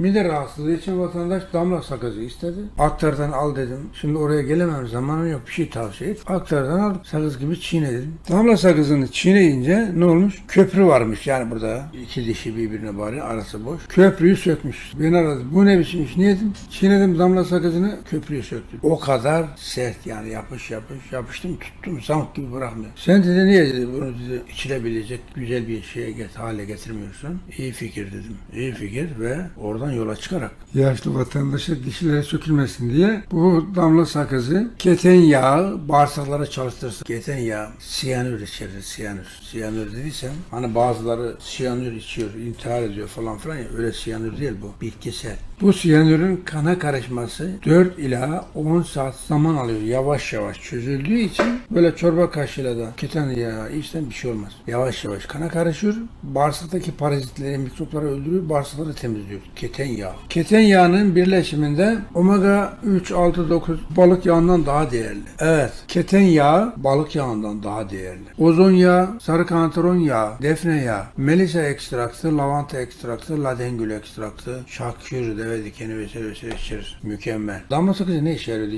Mide rahatsızlığı için vatandaş damla sakızı istedi. Aktardan al dedim. Şimdi oraya gelemem zamanım yok bir şey tavsiye et. Aktardan al sakız gibi çiğne dedim. Damla sakızını çiğneyince ne olmuş? Köprü varmış yani burada. iki dişi birbirine bari arası boş. Köprüyü sökmüş. Beni aradı. Bu ne biçim iş? Niye dedim? Çiğnedim damla sakızını köprüyü söktüm. O kadar sert yani yapış yapış. Yapıştım tuttum zamk gibi bırakmıyor. Sen dedi niye dedi bunu dedi içilebilecek güzel bir şeye get hale getirmiyorsun. İyi fikir dedim. İyi fikir ve oradan yola çıkarak yaşlı vatandaşa dişlere sökülmesin diye bu damla sakızı keten yağı bağırsaklara çalıştırsın. Keten yağı siyanür içerir siyanür. Siyanür dediysem hani bazıları siyanür içiyor, intihar ediyor falan filan ya öyle siyanür değil bu. Bitkisel. Bu siyanürün kana karışması 4 ila 10 saat zaman alıyor. Yavaş yavaş çözüldüğü için böyle çorba kaşığıyla da keten yağı içten bir şey olmaz. Yavaş yavaş kana karışır. Bağırsaktaki parazitleri, mikropları öldürüyor. Bağırsakları temizliyor. Keten yağı. Keten yağının birleşiminde omega 3, 6, 9 balık yağından daha değerli. Evet. Keten yağı balık yağından daha değerli. Ozon yağı, sarı kantaron yağı, defne yağı, melisa ekstraktı, lavanta ekstraktı, ladengül ekstraktı, şakir, deve dikeni vesaire vesaire içeriz. Mükemmel. Damla sakızı ne işe yarıyor.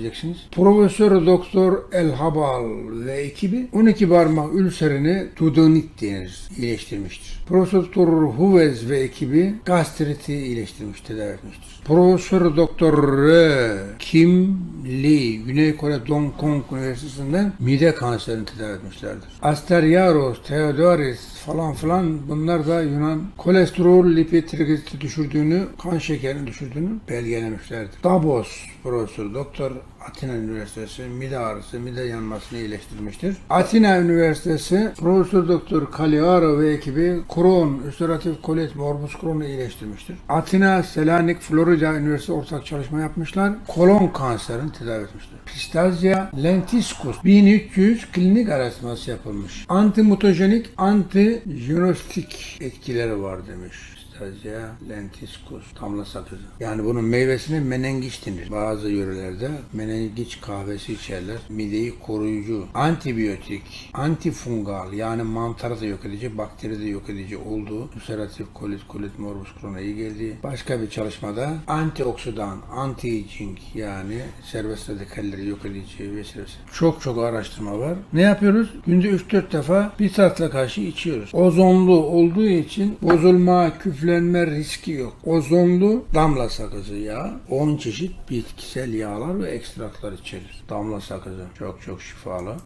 Profesör Doktor El Habal ve ekibi 12 parmak ülserini dudonit denir, iyileştirmiştir. Profesör Doktor Huvez ve ekibi gastriti iyileştirmiş, tedavi etmiştir. Profesör Doktor. Kim Lee, Güney Kore Dong Kong Üniversitesi'nden mide kanserini tedavi etmişlerdir. Asteriaros, Theodoris falan filan bunlar da Yunan kolesterol, lipid, trigliserit düşürdüğünü, kan şekerini düşürdüğünü belgelemişlerdir. Davos Profesör Doktor Atina Üniversitesi mide ağrısı, mide yanmasını iyileştirmiştir. Atina Üniversitesi Profesör Doktor Kaliaro ve ekibi Crohn, ülseratif kolit morbus Crohn'u iyileştirmiştir. Atina Selanik Florida Üniversitesi ortak çalışma yapmışlar. Kolon kanserini tedavi etmiştir. Pistazya lentiscus 1300 klinik araştırması yapılmış. Antimutajenik, antijenostik etkileri var demiş. Pistazya lentiscus damla sakızı. Yani bunun meyvesine menengiç denir. Bazı yörelerde menengiç kahvesi içerler. Mideyi koruyucu, antibiyotik, antifungal yani mantarı da yok edici, bakteri de yok edici olduğu ülseratif kolit, kolit morbus Crohn'a iyi geldiği. Başka bir çalışmada antioksidan, anti-aging yani serbest radikalleri yok edici vesaire. Çok çok araştırma var. Ne yapıyoruz? Günde 3-4 defa bir tatla karşı içiyoruz. Ozonlu olduğu için bozulma, küflenme riski yok. Ozonlu damla sakızı yağı 10 çeşit bitkisel yağlar ve ekstratlar içerir. Damla sakızı çok çok şifalı.